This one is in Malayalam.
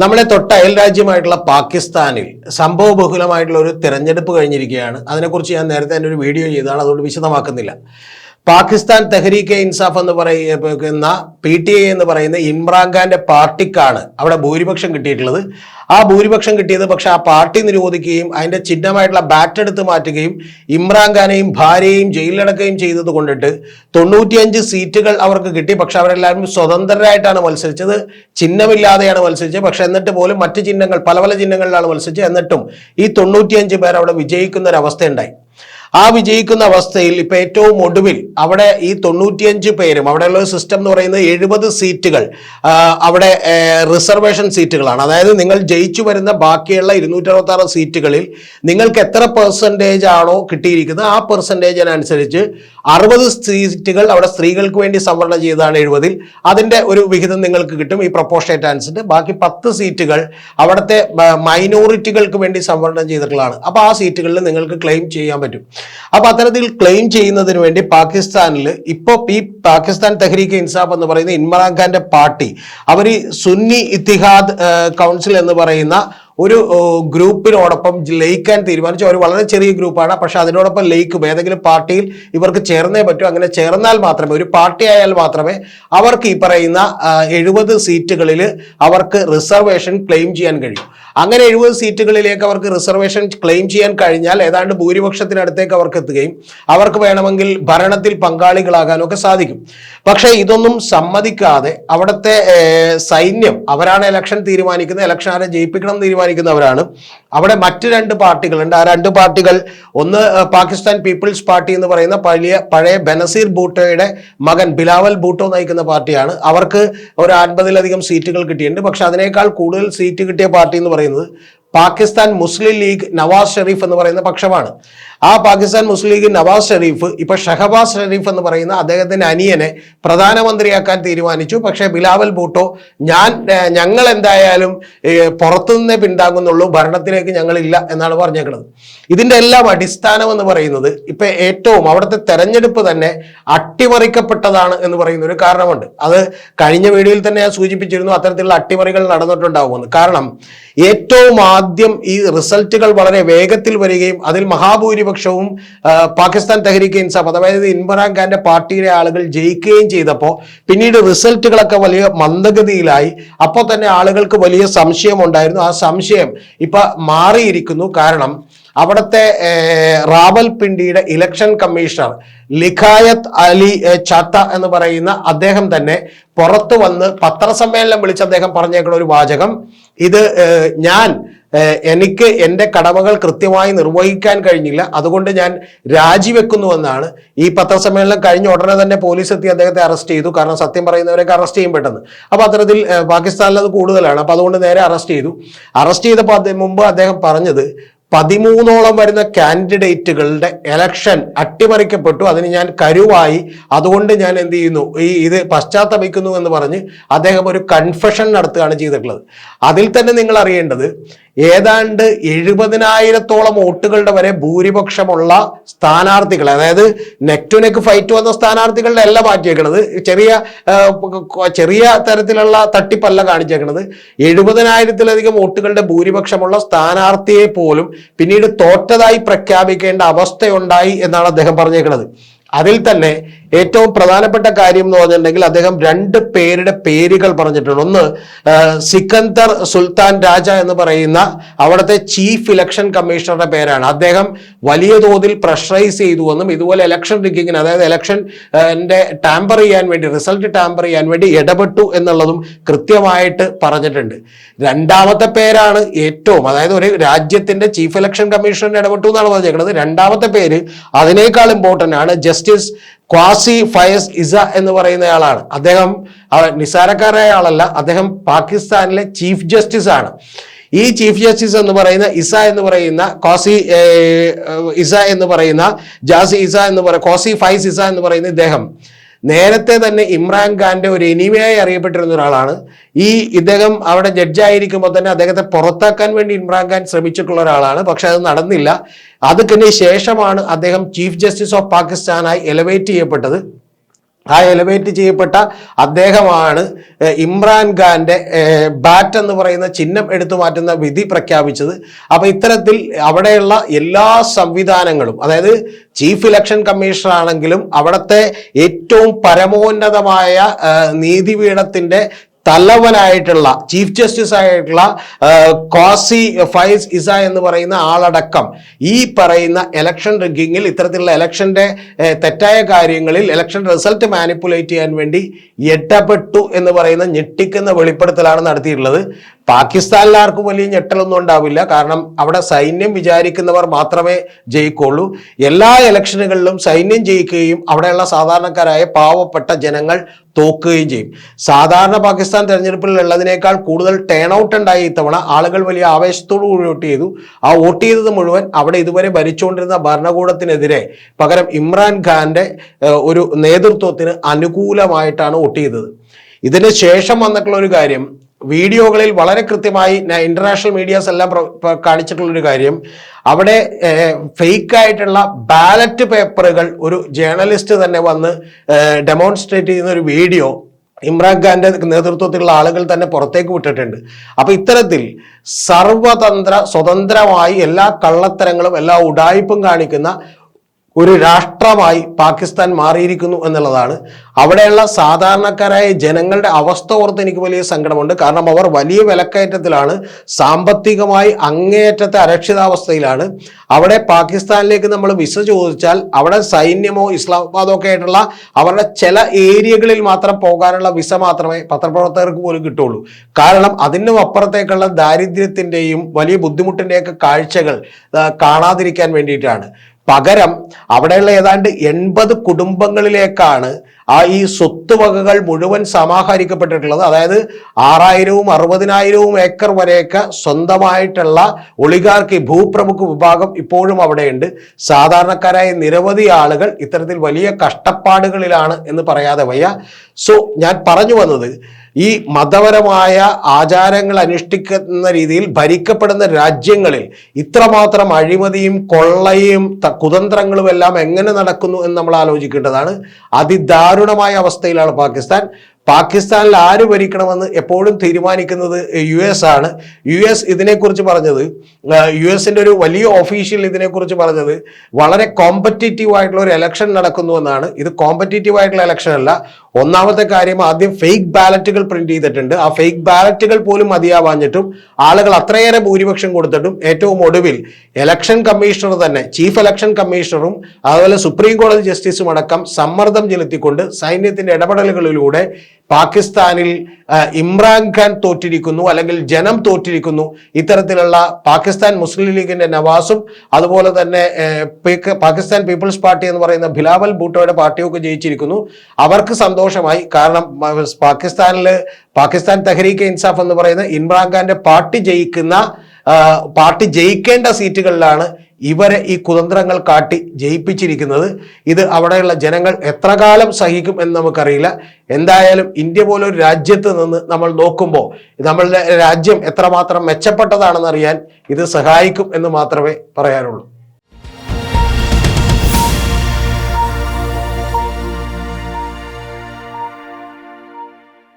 നമ്മളെ തൊട്ട അയൽ രാജ്യമായിട്ടുള്ള പാകിസ്ഥാനിൽ സംഭവബഹുലമായിട്ടുള്ള ഒരു തെരഞ്ഞെടുപ്പ് കഴിഞ്ഞിരിക്കുകയാണ്. അതിനെക്കുറിച്ച് ഞാൻ നേരത്തെ തന്നെ ഒരു വീഡിയോ ചെയ്തതാണ് അതുകൊണ്ട് വിശദമാക്കുന്നില്ല. പാകിസ്ഥാൻ തെഹരീക്കെ ഇൻസാഫ് എന്ന് പറയുന്ന പി ടി ഐ എന്ന് പറയുന്ന ഇമ്രാൻഖാന്റെ പാർട്ടിക്കാണ് അവിടെ ഭൂരിപക്ഷം കിട്ടിയിട്ടുള്ളത്. ആ ഭൂരിപക്ഷം കിട്ടിയത് പക്ഷെ ആ പാർട്ടി നിരോധിക്കുകയും അതിന്റെ ചിഹ്നമായിട്ടുള്ള ബാറ്റ് എടുത്ത് മാറ്റുകയും ഇമ്രാൻഖാനെയും ഭാര്യയെയും ജയിലിലടക്കുകയും ചെയ്തത് കൊണ്ടിട്ട് തൊണ്ണൂറ്റിയഞ്ച് സീറ്റുകൾ അവർക്ക് കിട്ടി. പക്ഷെ അവരെല്ലാവരും സ്വതന്ത്രരായിട്ടാണ് മത്സരിച്ചത്. ചിഹ്നമില്ലാതെയാണ് മത്സരിച്ചത്. പക്ഷെ എന്നിട്ട് പോലും മറ്റ് ചിഹ്നങ്ങൾ പല പല ചിഹ്നങ്ങളിലാണ് മത്സരിച്ചത്. എന്നിട്ടും ഈ തൊണ്ണൂറ്റിയഞ്ച് പേർ അവിടെ വിജയിക്കുന്ന ഒരു അവസ്ഥയുണ്ടായി ആ വിജയിക്കുന്ന അവസ്ഥയിൽ ഇപ്പൊ ഏറ്റവും ഒടുവിൽ അവിടെ ഈ തൊണ്ണൂറ്റിയഞ്ച് പേരും അവിടെയുള്ള സിസ്റ്റം എന്ന് പറയുന്നത് എഴുപത് സീറ്റുകൾ അവിടെ റിസർവേഷൻ സീറ്റുകളാണ് അതായത് നിങ്ങൾ ജയിച്ചു വരുന്ന ബാക്കിയുള്ള ഇരുന്നൂറ്റി അറുപത്തി ആറ് സീറ്റുകളിൽ നിങ്ങൾക്ക് എത്ര പെർസെന്റേജ് ആണോ കിട്ടിയിരിക്കുന്നത് ആ പെർസെന്റേജിനനുസരിച്ച് അറുപത് സീറ്റുകൾ അവിടെ സ്ത്രീകൾക്ക് വേണ്ടി സംവരണം ചെയ്തതാണ് എഴുപതിൽ. അതിന്റെ ഒരു വിഹിതം നിങ്ങൾക്ക് കിട്ടും ഈ പ്രൊപ്പോഷനേറ്റ് അനുസരിച്ച് ബാക്കി പത്ത് സീറ്റുകൾ അവിടുത്തെ മൈനോറിറ്റികൾക്ക് വേണ്ടി സംവരണം ചെയ്തിട്ടുള്ളതാണ്. അപ്പോൾ ആ സീറ്റുകളിൽ നിങ്ങൾക്ക് ക്ലെയിം ചെയ്യാൻ പറ്റും. അപ്പോൾ അത്തരത്തിൽ ക്ലെയിം ചെയ്യുന്നതിന് വേണ്ടി പാകിസ്ഥാനിൽ ഇപ്പോൾ ഈ പാകിസ്ഥാൻ തെഹ്രീക്ക് ഇൻസാഫ് എന്ന് പറയുന്ന ഇമ്രാൻഖാന്റെ പാർട്ടി അവർ സുന്നി ഇത്തിഹാദ് കൗൺസിൽ എന്ന് പറയുന്ന ഒരു ഗ്രൂപ്പിനോടൊപ്പം ലയിക്കാൻ തീരുമാനിച്ചു. അവർ വളരെ ചെറിയ ഗ്രൂപ്പാണ്. പക്ഷെ അതിനോടൊപ്പം ലയിക്കും. ഏതെങ്കിലും പാർട്ടിയിൽ ഇവർക്ക് ചേർന്നേ പറ്റൂ. അങ്ങനെ ചേർന്നാൽ മാത്രമേ ഒരു പാർട്ടി ആയാൽ മാത്രമേ അവർക്ക് ഈ പറയുന്ന എഴുപത് സീറ്റുകളിൽ അവർക്ക് റിസർവേഷൻ ക്ലെയിം ചെയ്യാൻ കഴിയും. അങ്ങനെ എഴുപത് സീറ്റുകളിലേക്ക് അവർക്ക് റിസർവേഷൻ ക്ലെയിം ചെയ്യാൻ കഴിഞ്ഞാൽ ഏതാണ്ട് ഭൂരിപക്ഷത്തിനടുത്തേക്ക് അവർക്ക് എത്തുകയും അവർക്ക് വേണമെങ്കിൽ ഭരണത്തിൽ പങ്കാളികളാകാനും ഒക്കെ സാധിക്കും. പക്ഷേ ഇതൊന്നും സമ്മതിക്കാതെ അവിടുത്തെ സൈന്യം അവരാണ് ഇലക്ഷൻ തീരുമാനിക്കുന്നത്. ഇലക്ഷൻ ആരെ ജയിപ്പിക്കണം എന്ന് തീരുമാനിക്കുന്നവരാണ്. അവിടെ മറ്റ് രണ്ട് പാർട്ടികളുണ്ട് ആ രണ്ട് പാർട്ടികൾ ഒന്ന് പാകിസ്ഥാൻ പീപ്പിൾസ് പാർട്ടി എന്ന് പറയുന്ന പഴയ പഴയ ബനസീർ ഭൂട്ടോയുടെ മകൻ ബിലാവൽ ഭൂട്ടോ നയിക്കുന്ന പാർട്ടിയാണ്. അവർക്ക് ഒരു അൻപതിലധികം സീറ്റുകൾ കിട്ടിയിട്ടുണ്ട്. പക്ഷെ അതിനേക്കാൾ കൂടുതൽ സീറ്റ് കിട്ടിയ പാർട്ടി എന്ന് പറയുന്നത് പാകിസ്ഥാൻ മുസ്ലിം ലീഗ് നവാസ് ഷെരീഫ് എന്ന് പറയുന്ന പക്ഷമാണ്. ആ പാകിസ്ഥാൻ മുസ്ലിം ലീഗ് നവാസ് ഷെരീഫ് ഇപ്പൊ ഷഹബാസ് ഷെരീഫ് എന്ന് പറയുന്ന അദ്ദേഹത്തിന്റെ അനിയനെ പ്രധാനമന്ത്രിയാക്കാൻ തീരുമാനിച്ചു. പക്ഷേ ബിലാവൽ ഭൂട്ടോ ഞാൻ ഞങ്ങൾ എന്തായാലും പുറത്തുനിന്നേ പിന്താങ്ങുന്നുള്ളൂ ഭരണത്തിലേക്ക് ഞങ്ങളില്ല എന്നാണ് പറഞ്ഞേക്കുന്നത് ഇതിന്റെ എല്ലാം അടിസ്ഥാനം എന്ന് പറയുന്നത് ഇപ്പൊ ഏറ്റവും അവിടുത്തെ തെരഞ്ഞെടുപ്പ് തന്നെ അട്ടിമറിക്കപ്പെട്ടതാണ് എന്ന് പറയുന്ന ഒരു കാരണമുണ്ട്. അത് കഴിഞ്ഞ വീഡിയോയിൽ തന്നെ ഞാൻ സൂചിപ്പിച്ചിരുന്നു അത്തരത്തിലുള്ള അട്ടിമറികൾ നടന്നിട്ടുണ്ടാവുമെന്ന്. കാരണം ഏറ്റവും ആദ്യം ഈ റിസൾട്ടുകൾ വളരെ വേഗത്തിൽ വരികയും അതിൽ മഹാഭൂരിപക്ഷവും ആ, പാകിസ്ഥാൻ തെഹരീക്ക് ഇൻസാഫ് അതായത് ഇമ്രാൻഖാന്റെ പാർട്ടിയിലെ ആളുകൾ ജയിക്കുകയും ചെയ്തപ്പോൾ പിന്നീട് റിസൾട്ടുകളൊക്കെ വലിയ മന്ദഗതിയിലായി. അപ്പോൾ തന്നെ ആളുകൾക്ക് വലിയ സംശയം ഉണ്ടായിരുന്നു ആ സംശയം ഇപ്പൊ മാറിയിരിക്കുന്നു. കാരണം അവിടുത്തെ റാവൽ റാവൽപിണ്ടിയുടെ ഇലക്ഷൻ കമ്മീഷണർ ലിഖായത്ത് അലി ചാത്ത എന്ന് പറയുന്ന അദ്ദേഹം തന്നെ പുറത്തു വന്ന് പത്രസമ്മേളനം വിളിച്ച് അദ്ദേഹം പറഞ്ഞേക്കുന്ന ഒരു വാചകം. ഇത് ഞാൻ എനിക്ക് എന്റെ കടമകൾ കൃത്യമായി നിർവഹിക്കാൻ കഴിഞ്ഞില്ല. അതുകൊണ്ട് ഞാൻ രാജിവെക്കുന്നുവെന്നാണ് ഈ പത്രസമ്മേളനം കഴിഞ്ഞ ഉടനെ തന്നെ പോലീസ് എത്തി അദ്ദേഹത്തെ അറസ്റ്റ് ചെയ്തു. കാരണം സത്യം പറയുന്നവരൊക്കെ അറസ്റ്റ് ചെയ്യും പെട്ടെന്ന്. അപ്പോൾ അത്തരത്തിൽ പാകിസ്ഥാനിൽ അത് കൂടുതലാണ്. അപ്പോൾ അതുകൊണ്ട് നേരെ അറസ്റ്റ് ചെയ്തു. അറസ്റ്റ് ചെയ്തപ്പോൾ മുമ്പ് അദ്ദേഹം പറഞ്ഞത് പതിമൂന്നോളം വരുന്ന കാൻഡിഡേറ്റുകളുടെ എലക്ഷൻ അട്ടിമറിക്കപ്പെട്ടു. അതിന് ഞാൻ കരുവായി. അതുകൊണ്ട് ഞാൻ എന്ത് ചെയ്യുന്നു? ഈ ഇത് പശ്ചാത്തപിക്കുന്നു എന്ന് പറഞ്ഞ് അദ്ദേഹം ഒരു കൺഫെഷൻ നടത്തുകയാണ് ചെയ്തിട്ടുള്ളത്. അതിൽ തന്നെ നിങ്ങൾ അറിയേണ്ടത് ഏതാണ്ട് എഴുപതിനായിരത്തോളം വോട്ടുകളുടെ വരെ ഭൂരിപക്ഷമുള്ള സ്ഥാനാർത്ഥികൾ അതായത് നെക്ക് നെക്ക് ഫൈറ്റ് വന്ന സ്ഥാനാർത്ഥികളുടെ അല്ല മാറ്റിയേക്കണത്. ചെറിയ ചെറിയ തരത്തിലുള്ള തട്ടിപ്പല്ല കാണിച്ചേക്കണത്. എഴുപതിനായിരത്തിലധികം വോട്ടുകളുടെ ഭൂരിപക്ഷമുള്ള സ്ഥാനാർത്ഥിയെ പോലും പിന്നീട് തോറ്റതായി പ്രഖ്യാപിക്കേണ്ട അവസ്ഥയുണ്ടായി എന്നാണ് അദ്ദേഹം പറഞ്ഞേക്കുന്നത് അതിൽ തന്നെ ഏറ്റവും പ്രധാനപ്പെട്ട കാര്യം എന്ന് പറഞ്ഞിട്ടുണ്ടെങ്കിൽ അദ്ദേഹം രണ്ട് പേരുടെ പേരുകൾ പറഞ്ഞിട്ടുണ്ട്. ഒന്ന് സിക്കന്തർ സുൽത്താൻ രാജ എന്ന് പറയുന്ന അവിടുത്തെ ചീഫ് ഇലക്ഷൻ കമ്മീഷണറുടെ പേരാണ്. അദ്ദേഹം വലിയ തോതിൽ പ്രഷറൈസ് ചെയ്തു എന്നും ഇതുപോലെ ഇലക്ഷൻ റിഗിങ്ങിന് അതായത് ഇലക്ഷൻ ടാമ്പർ ചെയ്യാൻ വേണ്ടി റിസൾട്ട് ടാമ്പർ ചെയ്യാൻ വേണ്ടി ഇടപെട്ടു എന്നുള്ളതും കൃത്യമായിട്ട് പറഞ്ഞിട്ടുണ്ട്. രണ്ടാമത്തെ പേരാണ് ഏറ്റവും അതായത് ഒരു രാജ്യത്തിന്റെ ചീഫ് ഇലക്ഷൻ കമ്മീഷണർ ഇടപെട്ടു എന്നാണ് പറഞ്ഞേക്കുന്നത് രണ്ടാമത്തെ പേര് അതിനേക്കാൾ ഇമ്പോർട്ടന്റ് ആണ് ജസ്റ്റിസ് ക്വാസി ഫയസ് ഇസ എന്ന് പറയുന്നയാളാണ്. അദ്ദേഹം നിസാരക്കാരായ ആളല്ല അദ്ദേഹം പാകിസ്ഥാനിലെ ചീഫ് ജസ്റ്റിസ് ആണ്. ഈ ചീഫ് ജസ്റ്റിസ് എന്ന് പറയുന്ന ഇസ എന്ന് പറയുന്ന കോസി ഇസ എന്ന് പറയുന്ന ജാസി ഇസ എന്ന് പറയുന്ന കോസി ഫൈസ് ഇസ എന്ന് പറയുന്ന ഇദ്ദേഹം. നേരത്തെ തന്നെ ഇമ്രാൻഖാന്റെ ഒരു എനിമയായി അറിയപ്പെട്ടിരുന്ന ഒരാളാണ്. ഈ ഇദ്ദേഹം അവിടെ ജഡ്ജായിരിക്കുമ്പോൾ തന്നെ അദ്ദേഹത്തെ പുറത്താക്കാൻ വേണ്ടി ഇമ്രാൻഖാൻ ശ്രമിച്ചിട്ടുള്ള ഒരാളാണ്. പക്ഷെ അത് നടന്നില്ല. അതിന് ശേഷമാണ് അദ്ദേഹം ചീഫ് ജസ്റ്റിസ് ഓഫ് പാകിസ്ഥാനായി എലവേറ്റ് ചെയ്യപ്പെട്ടത്. ആ എലിവേറ്റ് ചെയ്യപ്പെട്ട അദ്ദേഹമാണ് ഏഹ്, ഇമ്രാൻഖാന്റെ ബാറ്റ് എന്ന് പറയുന്ന ചിഹ്നം എടുത്തു മാറ്റുന്ന വിധി പ്രഖ്യാപിച്ചത്. അപ്പൊ ഇത്തരത്തിൽ അവിടെയുള്ള എല്ലാ സംവിധാനങ്ങളും അതായത് ചീഫ് ഇലക്ഷൻ കമ്മീഷണർ ആണെങ്കിലും അവിടുത്തെ ഏറ്റവും പരമോന്നതമായ നീതിപീഠത്തിന്റെ തലവനായിട്ടുള്ള ചീഫ് ജസ്റ്റിസ് ആയിട്ടുള്ള കോസി ഫൈസ് ഇസ എന്ന് പറയുന്ന ആളടക്കം ഈ പറയുന്ന ഇലക്ഷൻ റിഗിങ്ങിൽ ഇത്തരത്തിലുള്ള ഇലക്ഷന്റെ തെറ്റായ കാര്യങ്ങളിൽ ഇലക്ഷൻ റിസൾട്ട് മാനിപ്പുലേറ്റ് ചെയ്യാൻ വേണ്ടി ഇടപെട്ടു എന്ന് പറയുന്ന ഞെട്ടിക്കുന്ന വെളിപ്പെടുത്തലാണ് നടത്തിയിട്ടുള്ളത്. പാകിസ്ഥാനിൽ ആർക്കും വലിയ ഞെട്ടലൊന്നും ഉണ്ടാവില്ല. കാരണം അവിടെ സൈന്യം വിചാരിക്കുന്നവർ മാത്രമേ ജയിക്കുള്ളൂ. എല്ലാ ഇലക്ഷനുകളിലും സൈന്യം ജയിക്കുകയും അവിടെയുള്ള സാധാരണക്കാരായ പാവപ്പെട്ട ജനങ്ങൾ തോക്കുകയും ചെയ്യും. സാധാരണ പാകിസ്ഥാൻ തെരഞ്ഞെടുപ്പിൽ ഉള്ളതിനേക്കാൾ കൂടുതൽ ടേൺ ഔട്ട് ഉണ്ടായി ഇത്തവണ ആളുകൾ വലിയ ആവേശത്തോടു കൂടി വോട്ട് ചെയ്തു. ആ വോട്ട് ചെയ്തത് മുഴുവൻ അവിടെ ഇതുവരെ ഭരിച്ചുകൊണ്ടിരുന്ന ഭരണകൂടത്തിനെതിരെ പകരം ഇമ്രാൻഖാന്റെ ഖാന്റെ ഒരു നേതൃത്വത്തിന് അനുകൂലമായിട്ടാണ് വോട്ട് ചെയ്തത്. ഇതിന് ശേഷം വന്നിട്ടുള്ള ഒരു കാര്യം വീഡിയോകളിൽ വളരെ കൃത്യമായി ഇന്റർനാഷണൽ മീഡിയാസ് എല്ലാം പ്ര- പ്ര- കാണിച്ചിട്ടുള്ള ഒരു കാര്യം. അവിടെ ഫേക്ക് ആയിട്ടുള്ള ബാലറ്റ് പേപ്പറുകൾ ഒരു ജേർണലിസ്റ്റ് തന്നെ വന്ന് ഡെമോൺസ്ട്രേറ്റ് ചെയ്യുന്ന ഒരു വീഡിയോ ഇമ്രാൻഖാന്റെ നേതൃത്വത്തിലുള്ള ആളുകൾ തന്നെ പുറത്തേക്ക് വിട്ടിട്ടുണ്ട്. അപ്പൊ ഇത്തരത്തിൽ സർവതന്ത്ര സ്വതന്ത്രമായി എല്ലാ കള്ളത്തരങ്ങളും എല്ലാ ഉടായ്പും കാണിക്കുന്ന ഒരു രാഷ്ട്രമായി പാകിസ്ഥാൻ മാറിയിരിക്കുന്നു എന്നുള്ളതാണ്. അവിടെയുള്ള സാധാരണക്കാരായ ജനങ്ങളുടെ അവസ്ഥ ഓർത്ത് എനിക്ക് വലിയ സങ്കടമുണ്ട്. കാരണം അവർ വലിയ വിലക്കയറ്റത്തിലാണ് സാമ്പത്തികമായി അങ്ങേയറ്റത്തെ അരക്ഷിതാവസ്ഥയിലാണ്. അവിടെ പാകിസ്ഥാനിലേക്ക് നമ്മൾ വിസ ചോദിച്ചാൽ അവിടെ സൈന്യമോ ഇസ്ലാമാബാദോ ഒക്കെ ആയിട്ടുള്ള അവരുടെ ചില ഏരിയകളിൽ മാത്രം പോകാനുള്ള വിസ മാത്രമേ പത്രപ്രവർത്തകർക്ക് പോലും കിട്ടുള്ളൂ കാരണം അതിനും അപ്പുറത്തേക്കുള്ള ദാരിദ്ര്യത്തിന്റെയും വലിയ ബുദ്ധിമുട്ടിന്റെയൊക്കെ കാഴ്ചകൾ കാണാതിരിക്കാൻ വേണ്ടിയിട്ടാണ്. പകരം അവിടെയുള്ള ഏതാണ്ട് എൺപത് കുടുംബങ്ങളിലേക്കാണ് ആ ഈ സ്വത്തുവകകൾ മുഴുവൻ സമാഹരിക്കപ്പെട്ടിട്ടുള്ളത്. അതായത് ആറായിരവും അറുപതിനായിരവും ഏക്കർ വരെയൊക്കെ സ്വന്തമായിട്ടുള്ള ഒളികാർക്ക് ഭൂപ്രമുഖ വിഭാഗം ഇപ്പോഴും അവിടെയുണ്ട്. സാധാരണക്കാരായ നിരവധി ആളുകൾ ഇത്തരത്തിൽ വലിയ കഷ്ടപ്പാടുകളിലാണ് എന്ന് പറയാതെ വയ്യ. സോ ഞാൻ പറഞ്ഞു വന്നത് ഈ മതപരമായ ആചാരങ്ങൾ അനുഷ്ഠിക്കുന്ന രീതിയിൽ ഭരിക്കപ്പെടുന്ന രാജ്യങ്ങളിൽ ഇത്രമാത്രം അഴിമതിയും കൊള്ളയും കുതന്ത്രങ്ങളും എല്ലാം എങ്ങനെ നടക്കുന്നു എന്ന് നമ്മൾ ആലോചിക്കേണ്ടതാണ്. അതിദാരുണമായ അവസ്ഥയിലാണ് പാകിസ്ഥാൻ. പാകിസ്ഥാനിൽ ആര് ഭരിക്കണമെന്ന് എപ്പോഴും തീരുമാനിക്കുന്നത് യു എസ് ആണ്. യു എസ് ഇതിനെക്കുറിച്ച് പറഞ്ഞത് യു എസിന്റെ ഒരു വലിയ ഒഫീഷ്യൽ ഇതിനെക്കുറിച്ച് പറഞ്ഞത് വളരെ കോമ്പറ്റേറ്റീവ് ആയിട്ടുള്ള ഒരു എലക്ഷൻ നടക്കുന്നു എന്നാണ്. ഇത് കോമ്പറ്റേറ്റീവ് ആയിട്ടുള്ള എലക്ഷൻ അല്ല. ഒന്നാമത്തെ കാര്യം ആദ്യം ഫേക്ക് ബാലറ്റുകൾ പ്രിന്റ് ചെയ്തിട്ടുണ്ട്. ആ ഫേക്ക് ബാലറ്റുകൾ പോലും മതിയാവാഞ്ഞിട്ടും ആളുകൾ അത്രയേറെ ഭൂരിപക്ഷം കൊടുത്തിട്ടും ഏറ്റവും ഒടുവിൽ എലക്ഷൻ കമ്മീഷണർ തന്നെ ചീഫ് ഇലക്ഷൻ കമ്മീഷണറും അതുപോലെ സുപ്രീം കോടതി ജസ്റ്റിസും അടക്കം സമ്മർദ്ദം ചെലുത്തിക്കൊണ്ട് സൈന്യത്തിന്റെ ഇടപെടലുകളിലൂടെ പാകിസ്ഥാനിൽ ഇമ്രാൻഖാൻ തോറ്റിരിക്കുന്നു അല്ലെങ്കിൽ ജനം തോറ്റിരിക്കുന്നു. ഇത്തരത്തിലുള്ള പാകിസ്ഥാൻ മുസ്ലിം ലീഗിന്റെ നവാസും അതുപോലെ തന്നെ പാകിസ്ഥാൻ പീപ്പിൾസ് പാർട്ടി എന്ന് പറയുന്ന ബിലാവൽ ഭൂട്ടോയുടെ പാർട്ടിയൊക്കെ ജയിച്ചിരിക്കുന്നു. അവർക്ക് സന്തോഷമായി. കാരണം പാകിസ്ഥാനിൽ പാകിസ്ഥാൻ തെഹരീക്ക് ഇൻസാഫ് എന്ന് പറയുന്ന ഇമ്രാൻഖാന്റെ പാർട്ടി ജയിക്കുന്ന പാർട്ടി ജയിക്കേണ്ട സീറ്റുകളിലാണ് ഇവരെ ഈ കുതന്ത്രങ്ങൾ കാട്ടി ജയിപ്പിച്ചിരിക്കുന്നത്. ഇത് അവിടെയുള്ള ജനങ്ങൾ എത്ര കാലം സഹിക്കും എന്ന് നമുക്കറിയില്ല. എന്തായാലും ഇന്ത്യ പോലൊരു രാജ്യത്ത് നിന്ന് നമ്മൾ നോക്കുമ്പോൾ നമ്മളുടെ രാജ്യം എത്രമാത്രം മെച്ചപ്പെട്ടതാണെന്ന് അറിയാൻ ഇത് സഹായിക്കും എന്ന് മാത്രമേ പറയാനുള്ളൂ.